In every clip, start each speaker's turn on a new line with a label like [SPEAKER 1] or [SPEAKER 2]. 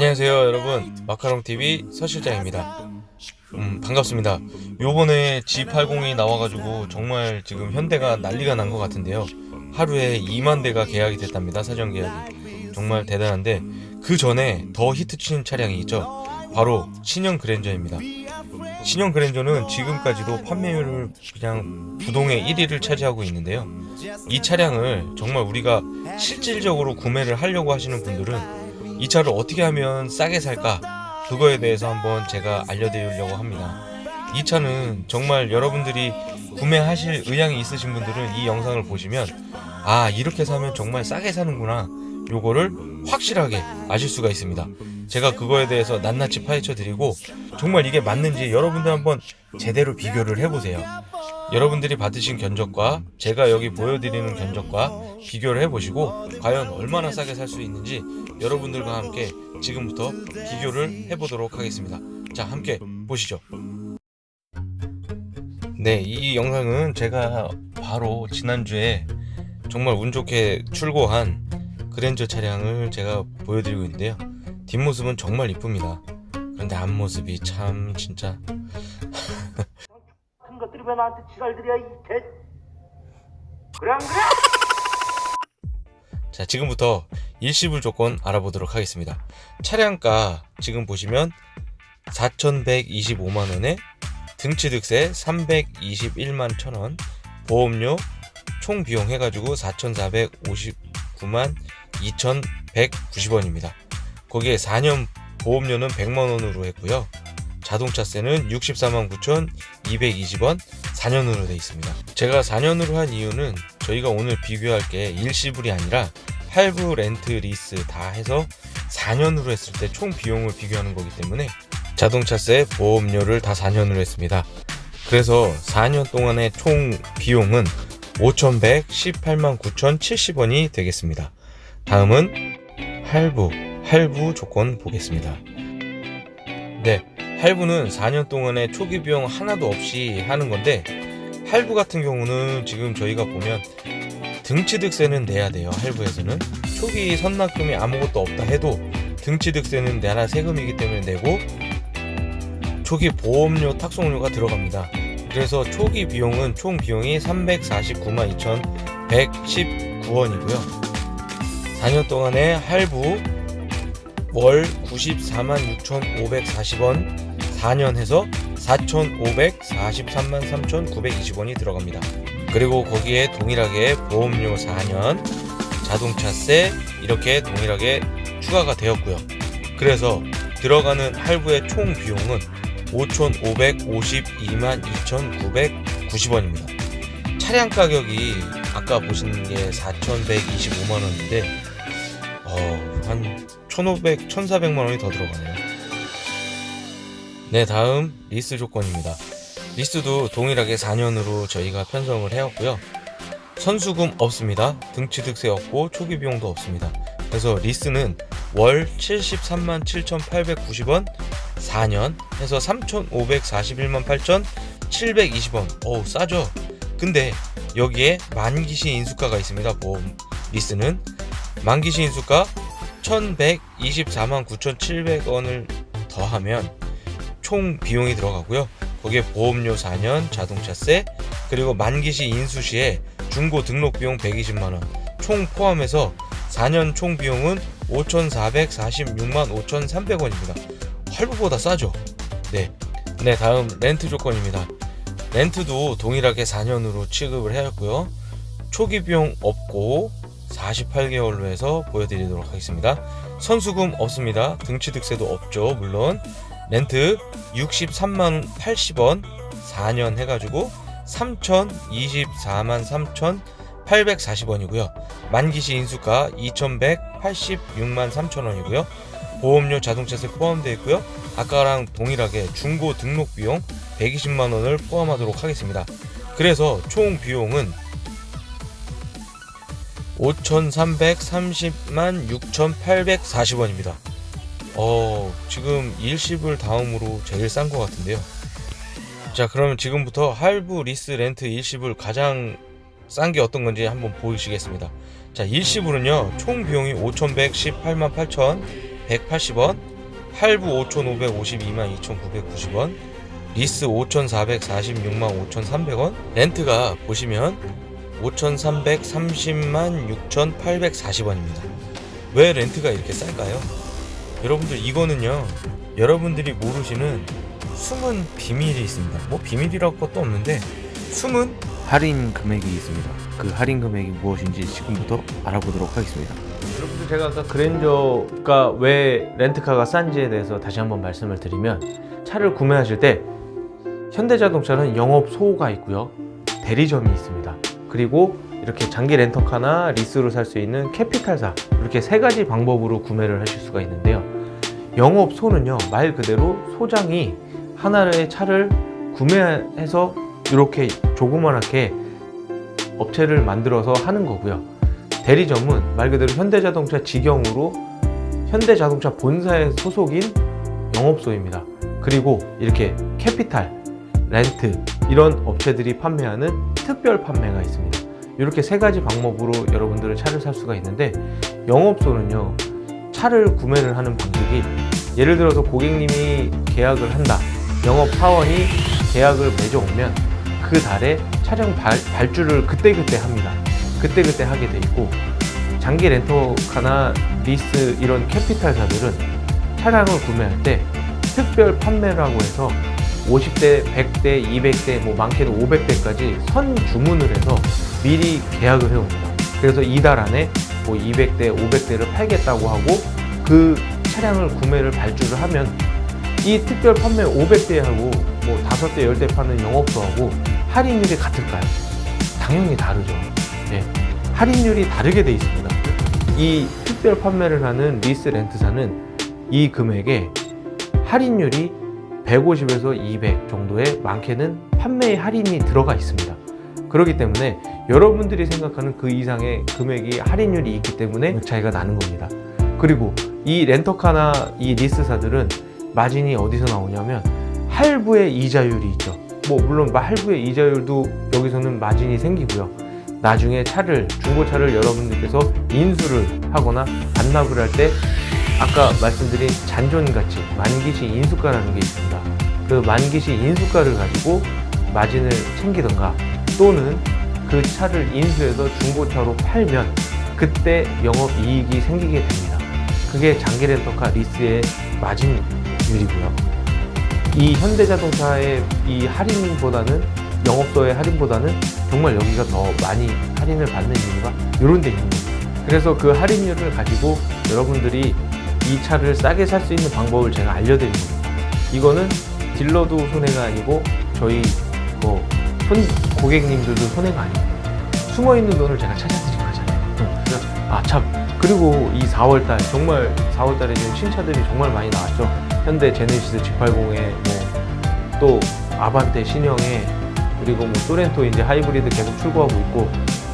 [SPEAKER 1] 안녕하세요 여러분. 마카롱TV 서실장입니다. 음 반갑습니다. 요번에 G80이 나와가지고 정말 지금 현대가 난리가 난 것 같은데요. 하루에 2만 대가 계약이 됐답니다 사전 계약이. 정말 대단한데 그 전에 더 히트치는 차량이 있죠. 바로 신형 그랜저입니다. 신형 그랜저는 지금까지도 판매율을 그냥 부동의 1위를 차지하고 있는데요. 이 차량을 정말 우리가 실질적으로 구매를 하려고 하시는 분들은 이 차를 어떻게 하면 싸게 살까? 그거에 대해서 한번 제가 알려드리려고 합니다. 이 차는 정말 여러분들이 구매하실 의향이 있으신 분들은 이 영상을 보시면 아 이렇게 사면 정말 싸게 사는구나 요거를 확실하게 아실 수가 있습니다. 제가 그거에 대해서 낱낱이 파헤쳐 드리고 정말 이게 맞는지 여러분들 한번 제대로 비교를 해보세요. 여러분들이 받으신 견적과 제가 여기 보여드리는 견적과 비교를 해보시고 과연 얼마나 싸게 살 수 있는지 여러분들과 함께 지금부터 비교를 해보도록 하겠습니다. 자, 함께 보시죠. 네, 이 영상은 제가 바로 지난주에 정말 운 좋게 출고한 그랜저 차량을 제가 보여드리고 있는데요. 뒷모습은 정말 이쁩니다. 그런데 앞모습이 참 진짜
[SPEAKER 2] 왜 나한테 지랄들이야 이 개. 그래 안 그래?
[SPEAKER 1] 자, 지금부터 일시불 조건 알아보도록 하겠습니다. 차량가 지금 보시면 4,125만 원에 등치 득세 321만 1,000원, 보험료 총 비용 해가지고 4,459만 2,190원입니다. 거기에 4년 보험료는 100만 원으로 했고요. 자동차세는 64만 9,220원 4년으로 돼 있습니다. 제가 4년으로 한 이유는 저희가 오늘 비교할 게 일시불이 아니라 할부, 렌트, 리스 다 해서 4년으로 했을 때 총 비용을 비교하는 거기 때문에 자동차세, 보험료를 다 4년으로 했습니다. 그래서 4년 동안의 총 비용은 5,118만 9,070원이 되겠습니다. 다음은 할부, 할부 조건 보겠습니다. 네, 할부는 4년 동안의 초기 비용 하나도 없이 하는 건데 할부 같은 경우는 지금 저희가 보면 등치득세는 내야 돼요. 할부에서는 초기 선납금이 아무것도 없다 해도 등치득세는 내라 세금이기 때문에 내고 초기 보험료, 탁송료가 들어갑니다. 그래서 초기 비용은 총 비용이 349만 2,119원이고요. 4년 동안의 할부 월 94만 6,540원 4년 해서 4,543만 3,920원이 들어갑니다. 그리고 거기에 동일하게 보험료 4년, 자동차세 이렇게 동일하게 추가가 되었고요. 그래서 들어가는 할부의 총 비용은 5,552만 2,990원입니다. 차량 가격이 아까 보신 게 4,125만 원인데 어, 한 1,500, 1,400만 원이 더 들어가네요. 네, 다음 리스 조건입니다. 리스도 동일하게 4년으로 저희가 편성을 해왔고요. 선수금 없습니다. 등치득세 없고 초기 비용도 없습니다. 그래서 리스는 월 73만 7,890원 4년 해서 3,541만 8,720원. 어우, 싸죠? 근데 여기에 만기시 인수가가 있습니다. 보험 리스는 만기시 인수가 1,124만 9,700원을 더하면 총 비용이 들어가고요. 거기에 보험료 4년, 자동차세, 그리고 만기시 인수 시에 중고 등록 비용 120만 원, 총 포함해서 4년 총 비용은 5,446만 5,300원입니다. 할부보다 싸죠? 네. 네, 다음 렌트 조건입니다. 렌트도 동일하게 4년으로 취급을 해왔고요. 초기 비용 없고 48개월로 해서 보여드리도록 하겠습니다. 선수금 없습니다. 등치득세도 없죠. 물론 렌트 63만 80원 4년 해가지고 3,024만 3,840원이고요. 만기시 인수가 2,186만 3천원이고요. 보험료 자동차세 포함되어 있고요. 아까랑 동일하게 중고 등록 비용 120만 원을 포함하도록 하겠습니다. 그래서 총 비용은 5,330만 6,840원입니다. 어, 지금 일시불 다음으로 제일 싼 것 같은데요. 자, 그러면 지금부터 할부, 리스, 렌트, 일시불 가장 싼 게 어떤 건지 한번 보시겠습니다. 자, 일시불은요, 총 비용이 5,118만 8,180원, 할부 5,552만 2,990원, 리스 5,446만 5,300원, 렌트가 보시면 5,330만 6,840원입니다. 왜 렌트가 이렇게 쌀까요? 여러분들 이거는요. 여러분들이 모르시는 숨은 비밀이 있습니다. 뭐 비밀이랄 것도 없는데 숨은
[SPEAKER 3] 할인 금액이 있습니다. 그 할인 금액이 무엇인지 지금부터 알아보도록 하겠습니다.
[SPEAKER 4] 여러분들 제가 아까 그랜저가 왜 렌트카가 싼지에 대해서 다시 한번 말씀을 드리면 차를 구매하실 때 현대자동차는 영업 소호가 있고요 대리점이 있습니다 그리고 이렇게 장기 렌터카나 리스로 살 수 있는 캐피탈사 이렇게 세 가지 방법으로 구매를 하실 수가 있는데요 영업 소는요 말 그대로 소장이 하나의 차를 구매해서 이렇게 조그만하게 업체를 만들어서 하는 거고요 대리점은 말 그대로 현대자동차 직영으로 현대자동차 본사의 소속인 영업소입니다. 그리고 이렇게 캐피탈, 렌트 이런 업체들이 판매하는 특별 판매가 있습니다. 이렇게 세 가지 방법으로 여러분들은 차를 살 수가 있는데 영업소는요 차를 구매를 하는 방식이 예를 들어서 고객님이 계약을 한다 영업 사원이 계약을 맺어오면 그 달에 차량 발, 발주를 그때그때 합니다 그때그때 하게 돼 있고 장기 렌터카나 리스 이런 캐피탈사들은 차량을 구매할 때 특별 판매라고 해서 50대, 100대, 200대, 뭐 많게는 500대까지 선 주문을 해서 미리 계약을 해옵니다. 그래서 이달 안에 뭐 200대, 500대를 팔겠다고 하고 그 차량을 구매를 발주를 하면 이 특별 판매 500대하고 뭐 5대, 10대 파는 영업소하고 할인율이 같을까요? 당연히 다르죠. 네. 할인율이 다르게 돼 있습니다. 이 특별 판매를 하는 리스 렌트사는 이 금액에 할인율이 150에서 200 정도의 많게는 판매 할인이 들어가 있습니다. 그렇기 때문에 여러분들이 생각하는 그 이상의 금액이 할인율이 있기 때문에 그 차이가 나는 겁니다. 그리고 이 렌터카나 이 리스사들은 마진이 어디서 나오냐면 할부의 이자율이 있죠. 뭐 물론 할부의 이자율도 여기서는 마진이 생기고요. 나중에 차를 중고차를 여러분들께서 인수를 하거나 반납을 할 때 아까 말씀드린 잔존가치 만기시 인수가라는 게 있습니다. 그 만기시 인수가를 가지고 마진을 챙기던가 또는 그 차를 인수해서 중고차로 팔면 그때 영업 이익이 생기게 됩니다. 그게 장기 렌터카 리스의 마진율이고요. 이 현대자동차의 이 할인보다는 영업소의 할인보다는 정말 여기가 더 많이 할인을 받는 이유가 이런 데 있는 거예요. 그래서 그 할인율을 가지고 여러분들이 이 차를 싸게 살 수 있는 방법을 제가 알려드린 겁니다. 이거는 딜러도 손해가 아니고 저희 뭐 손, 고객님들도 손해가 아니고 숨어 있는 돈을 제가 찾아드린 거잖아요. 그래서 아 참 그리고 이 4월달 정말 4월달에 지금 신차들이 정말 많이 나왔죠. 현대 제네시스 G80에 뭐 또 아반떼 신형에 그리고 뭐 소렌토 이제 하이브리드 계속 출고하고 있고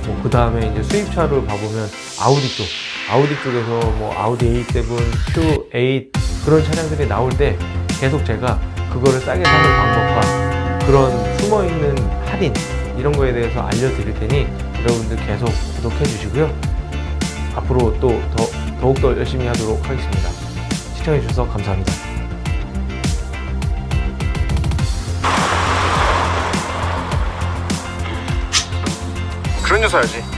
[SPEAKER 4] 뭐 그 다음에 이제 수입차를 봐보면 아우디 쪽 아우디 쪽에서 뭐 아우디 A7, Q8 그런 차량들이 나올 때 계속 제가 그거를 싸게 사는 방법과 그런 숨어 있는 할인 이런 거에 대해서 알려드릴 테니 여러분들 계속 구독해 주시고요. 앞으로 또 더, 더욱더 열심히 하도록 하겠습니다. 시청해 주셔서 감사합니다.
[SPEAKER 5] 그런 녀 사야지